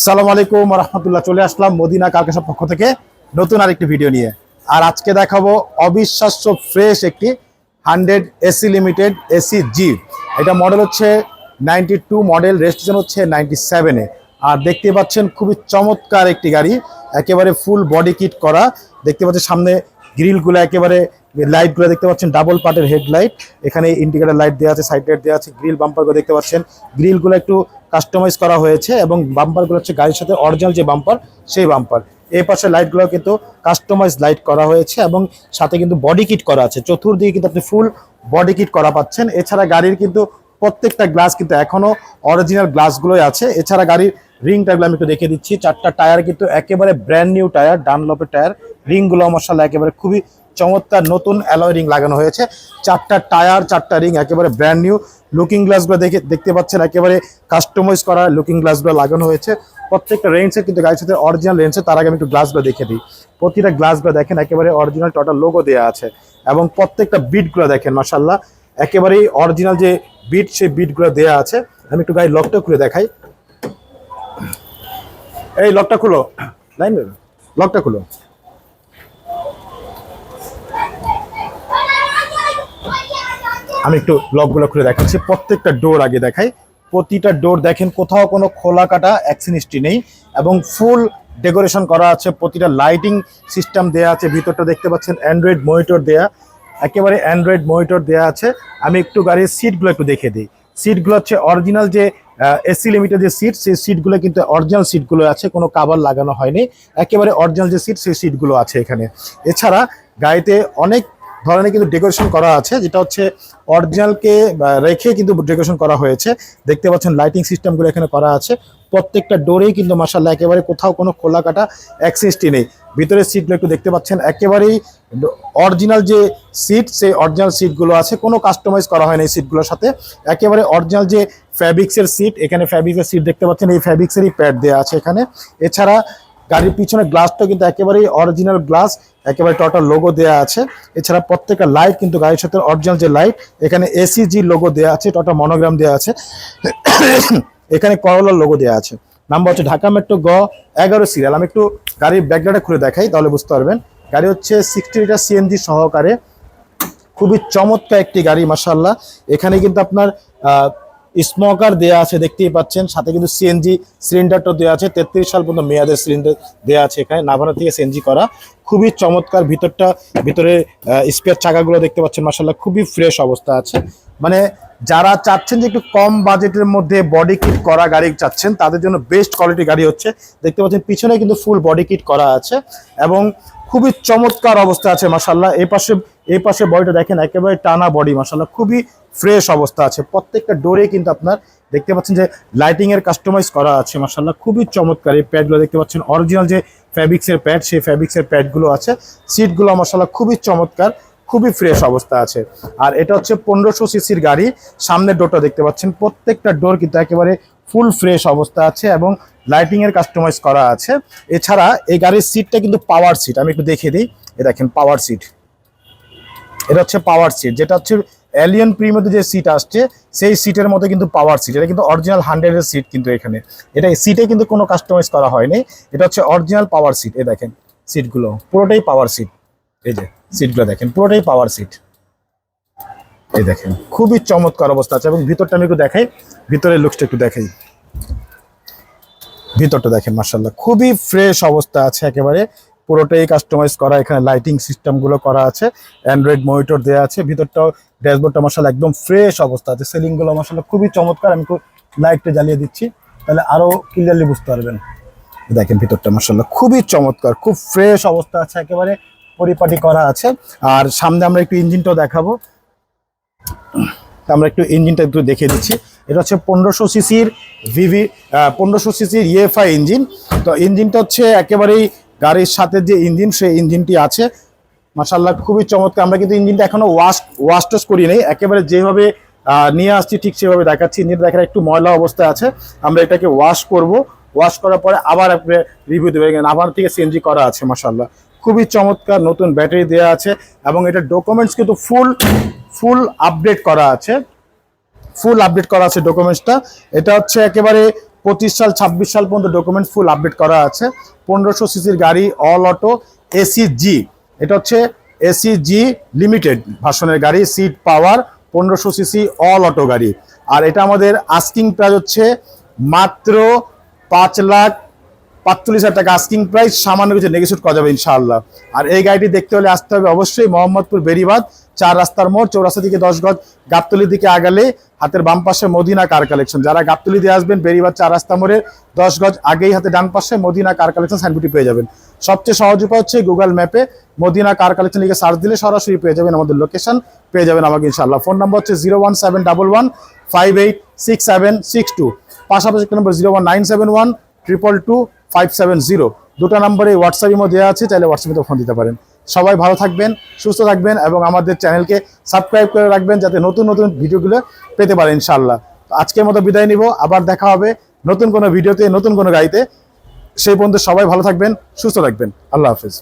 সালাম আলাইকুম রহমতুল্লাহ। চলে আসলাম মদিনা কারখাসার পক্ষ থেকে নতুন আরেকটি ভিডিও নিয়ে। আর আজকে দেখাবো অবিশ্বাস্য ফ্রেশ একটি হান্ড্রেড এসি লিমিটেড এসি জি। এটা মডেল হচ্ছে নাইনটি টু মডেল, রেজিস্ট্রেশন হচ্ছে নাইনটি সেভেনে আর দেখতে পাচ্ছেন খুবই চমৎকার একটি গাড়ি, একেবারে ফুল বডি কিট করা। দেখতে পাচ্ছেন সামনে গ্রিলগুলো একেবারে লাইটগুলো দেখতে পাচ্ছেন, ডাবল পার্টের হেডলাইট। এখানে ইন্ডিকেটার লাইট দেওয়া আছে, সাইড লাইট দেওয়া আছে, গ্রিল বাম্পারগুলো দেখতে পাচ্ছেন। গ্রিলগুলো একটু কাস্টমাইজ করা হয়েছে এবং বাম্পারগুলো হচ্ছে গাড়ির সাথে অরিজিনাল যে বাম্পার, সেই বাম্পার। এই পাশে লাইটগুলো কিন্তু কাস্টমাইজ লাইট করা হয়েছে এবং সাথে কিন্তু বডি কিট করা আছে। চতুর্দিকে কিন্তু আপনি ফুল বডি কিট করা পাচ্ছেন। এছাড়া গাড়ির কিন্তু প্রত্যেকটা গ্লাস কিন্তু এখনও অরিজিনাল গ্লাসগুলোই আছে। এছাড়া গাড়ির রিং টায়ারগুলো আমি একটু দেখে দিচ্ছি। চারটা টায়ার কিন্তু একেবারে ব্র্যান্ড নিউ টায়ার ডানলপের টায়ার রিংগুলো মশালা একেবারে খুবই চমৎকার নতুন অ্যালয় রিং লাগানো হয়েছে। চারটা টায়ার চারটা রিং একেবারে ব্র্যান্ড নিউ লুকিং গ্লাসগুলো দেখে দেখতে পাচ্ছেন, একেবারে কাস্টমাইজ করা লুকিং গ্লাসগুলো লাগানো হয়েছে। প্রত্যেকটা রেঞ্জের কিন্তু গাড়ির সাথে অরিজিনাল রেঞ্জে তার আগে আমি একটু গ্লাসগুলো দেখে দিই। প্রতিটা গ্লাসগুলো দেখেন, একেবারে অরিজিনাল টোটাল লোগো দেওয়া আছে। এবং প্রত্যেকটা বিটগুলো দেখেন মাসাল্লাহ একেবারেই অরিজিনাল যে বিট সেই বিটগুলো দেওয়া আছে। আমি একটু গাড়ির লকটা খুলে দেখাই। এই লকটা খুলো। লাইন লকটা খুলো। আমি একটু লকগুলো খুলে দেখাচ্ছি। প্রত্যেকটা ডোর আগে দেখাই। প্রতিটা ডোর দেখেন, কোথাও কোনো খোলা কাটা অ্যাক্সিনিস্টি নেই এবং ফুল ডেকোরেশন করা আছে। প্রতিটা লাইটিং সিস্টেম দেয়া আছে। ভিতরটা দেখতে পাচ্ছেন অ্যান্ড্রয়েড মনিটর দেয়া। একেবারে অ্যান্ড্রয়েড মনিটর দেয়া আছে। আমি একটু গাড়ির সিটগুলো একটু দেখে দিই। সিটগুলো হচ্ছে অরিজিনাল যে এসি লিমিটেড যে সিট সেই সিটগুলো কিন্তু অরিজিনাল সিটগুলো আছে। কোনো কাভার লাগানো হয়নি। একেবারে অরিজিনাল যে সিট সেই সিটগুলো আছে এখানে। এছাড়া গাড়িতে অনেক ধরনের কিন্তু ডেকোরেশন করা আছে, যেটা হচ্ছে অরিজিনালকে রেখে কিন্তু ডেকোরেশন করা হয়েছে। দেখতে পাচ্ছেন লাইটিং সিস্টেমগুলো এখানে করা আছে। প্রত্যেকটা ডোরেই কিন্তু মাসাল্লাহ একেবারে কোথাও কোনো খোলা কাটা অ্যাক্সেসটি নেই। ভিতরের সিটগুলো একটু দেখতে পাচ্ছেন, একেবারেই অরিজিনাল যে সিট সেই অরিজিনাল সিটগুলো আছে। কোনো কাস্টমাইজ করা হয়নি এই সিটগুলোর সাথে। একেবারে অরিজিনাল যে ফ্যাব্রিক্সের সিট এখানে ফ্যাব্রিক্সের সিট দেখতে পাচ্ছেন, এই ফ্যাব্রিক্সেরই প্যাড দেওয়া আছে এখানে। এছাড়া গাড়ির পিছনে গ্লাসটা কিন্তু একেবারেই অরিজিনাল গ্লাস একেবারে টোটাল লোগো দেওয়া আছে। এছাড়া প্রত্যেকটা লাইট কিন্তু গাড়ির সাথে অরিজিনাল যে লাইট এখানে এসিজি লোগো দেওয়া আছে টোটাল মনোগ্রাম দেওয়া আছে। এখানে করলার লোগো দেওয়া আছে। নাম্বার হচ্ছে ঢাকা মেট্রো গ এগারো সিরিয়াল আমি একটু গাড়ির ব্যাকগ্রাউন্ডে খুলে দেখাই, তাহলে বুঝতে পারবেন। গাড়ি হচ্ছে সিক্সটি লিটার সিএনজি সহকারে। খুবই চমৎকার একটি গাড়ি মাসাল্লাহ এখানে কিন্তু আপনার স্মোকার দেয়া আছে, দেখতেই পাচ্ছেন। সাথে কিন্তু সিএনজি সিলিন্ডারটা দেওয়া আছে, তেত্রিশ সাল পর্যন্ত মেয়াদের সিলিন্ডার দেওয়া আছে এখানে নাভানা থেকে সিএনজি করা। খুবই চমৎকার ভিতরটা, ভিতরে স্পেয়ার চাকাগুলো দেখতে পাচ্ছেন মাসাল্লাহ খুবই ফ্রেশ অবস্থা আছে। মানে যারা চাচ্ছেন যে একটু কম বাজেটের মধ্যে বডি কিট করা গাড়ি চাচ্ছেন, তাদের জন্য বেস্ট কোয়ালিটি গাড়ি হচ্ছে, দেখতে পাচ্ছেন, পিছনে কিন্তু ফুল বডি কিট করা আছে এবং খুবই চমৎকার অবস্থা আছে মাসাল্লাহ এই পাশে এই পাশে বডিটা দেখেন, একেবারে টানা বডি মাসাল্লাহ খুবই ফ্রেশ অবস্থা আছে। প্রত্যেকটা ডোরে কিন্তু আপনার দেখতে পাচ্ছেন যে লাইটিং এর কাস্টমাইজ করা আছে মাসাল্লাহ খুবই চমৎকার এই প্যাডগুলো দেখতে পাচ্ছেন। অরিজিনাল যে ফ্যাব্রিক্সের প্যাড সেই ফ্যাব্রিক্সের প্যাডগুলো আছে। সিটগুলো মাসাল্লাহ খুবই চমৎকার, খুবই ফ্রেশ অবস্থা আছে। আর এটা হচ্ছে পনেরোশো সিসির গাড়ি। সামনের ডোরটা দেখতে পাচ্ছেন। প্রত্যেকটা ডোর কিন্তু একেবারে ফুল ফ্রেশ অবস্থা আছে এবং লাইটিং এর কাস্টমাইজ করা আছে। এছাড়া এই গাড়ির সিটটা কিন্তু পাওয়ার সিট আমি একটু দেখে দিই। এ দেখেন পাওয়ার সিট এটা হচ্ছে পাওয়ার সিট যেটা হচ্ছে এলিয়ন প্রিমিয়ার যে সিট আসছে, সেই সিটের মধ্যে কিন্তু পাওয়ার সিট এটা কিন্তু অরিজিনাল হান্ড্রেডের সিট কিন্তু এখানে। এটা সিটে কিন্তু কোনো কাস্টমাইজ করা হয়নি, এটা হচ্ছে অরিজিনাল পাওয়ার সিট এ দেখেন সিটগুলো পুরোটাই পাওয়ার সিট এই যে সিটগুলো দেখেন, পুরোটাই পাওয়ার সিট এই দেখেন, খুবই চমৎকার অবস্থা আছে এবং ভিতরটা আমি একটু দেখাই, ভিতরের লুকসটা একটু দেখাই। ভিতরটা দেখেন মার্শাল্লাহ খুবই ফ্রেশ অবস্থা আছে একেবারে, পুরোটাই কাস্টমাইজ করা, এখানে লাইটিং সিস্টেমগুলো করা আছে অ্যান্ড্রয়েড মনিটর দেওয়া আছে, ভিতরটাও ড্যাশবোর্ডটা মশালা একদম ফ্রেশ অবস্থা আছে। সেলিংগুলো মশালা খুবই চমৎকার। আমি লাইটটা জ্বালিয়ে দিচ্ছি, তাহলে আরও ক্লিয়ারলি বুঝতে পারবেন। দেখেন ভিতরটা মশাল্লাহ খুবই চমৎকার, খুব ফ্রেশ অবস্থা আছে, একেবারে পরিপাটি করা আছে। আর সামনে আমরা একটু ইঞ্জিনটাও দেখাবো। আমরা একটু ইঞ্জিনটা একটু দেখিয়ে দিচ্ছি। এটা হচ্ছে পনেরোশো সিসির ভিভি পনেরোশো সিসির ইএফআই ইঞ্জিন। তো ইঞ্জিনটা হচ্ছে একেবারেই গাড়ির সাথে যে ইঞ্জিন, সেই ইঞ্জিনটি আছে। মাসাল্লাহ খুবই চমৎকার। আমরা কিন্তু ইঞ্জিনটা এখনও ওয়াশ ওয়াশ টোস করি নেই। একেবারে যেভাবে নিয়ে আসছি, ঠিক সেভাবে দেখাচ্ছি। ইঞ্জিনটা দেখার একটু ময়লা অবস্থায় আছে। আমরা এটাকে ওয়াশ করব। ওয়াশ করার পরে আবার রিভিউ দেবেন আবার থেকে সিএনজি করা আছে মাসাল্লাহ খুবই চমৎকার, নতুন ব্যাটারি দেওয়া আছে এবং এটা ডকুমেন্টস কিন্তু ফুল ফুল আপডেট করা আছে। ফুল আপডেট করা আছে ডকুমেন্টসটা এটা হচ্ছে একেবারে পঁচিশ সাল, ছাব্বিশ সাল পর্যন্ত ডকুমেন্টস ফুল আপডেট করা আছে। পনেরোশো সিসির গাড়ি অল অটো এসি জি এটা হচ্ছে এসি জি লিমিটেড ভাষণের গাড়ি সিট পাওয়ার পনেরোশো সিসি অল অটো গাড়ি। আর এটা আমাদের আস্কিং প্রাইস হচ্ছে মাত্র পাঁচ লাখ পাঁচচল্লিশ হাজার টাকা আস্কিং প্রাইস সামান্য কিছু নেগেশিয়েট করা যাবে ইনশাআল্লাহ। আর এই গাড়িটি দেখতে হলে আসতে হবে অবশ্যই মোহাম্মদপুর বেরিবাদ চার রাস্তার মোড়, চৌরাস্তা দিকে দশ গজ গাবতলির দিকে আগালে হাতের বাম পাশে মদিনা কার কালেকশন যারা গাবতলি দিয়ে আসবেন বেরিবাদ চার রাস্তা মোড়ে দশ গজ আগেই হাতে ডান পাশে মদিনা কার কালেকশন সাইনবোর্ডটি পেয়ে যাবেন। সবচেয়ে সহজ উপায় হচ্ছে গুগল ম্যাপে মদিনা কার কালেকশন লিখে সার্চ দিলে সরাসরি পেয়ে যাবেন আমাদের লোকেশন পেয়ে যাবেন আমাকে ইনশাআল্লাহ। ফোন নাম্বার হচ্ছে zero one seven double one five eight six seven six two পাশাপাশি number zero one nine seven one triple two five seven zero দুটো নম্বরে হোয়াটসঅ্যাপ ইমো দেওয়া আছে, চাইলে হোয়াটসঅ্যাপে ফোন দিতে পারেন। সবাই ভালো থাকবেন, সুস্থ থাকবেন এবং আমাদের চ্যানেলকে সাবস্ক্রাইব করে রাখবেন, যাতে নতুন নতুন ভিডিওগুলো পেতে পারেন ইনশাল্লাহ আজকের মতো বিদায় নিব, আবার দেখা হবে নতুন কোনো ভিডিওতে, নতুন কোনো গাড়িতে। সেই পর্যন্ত সবাই ভালো থাকবেন, সুস্থ থাকবেন। আল্লাহ হাফিজ।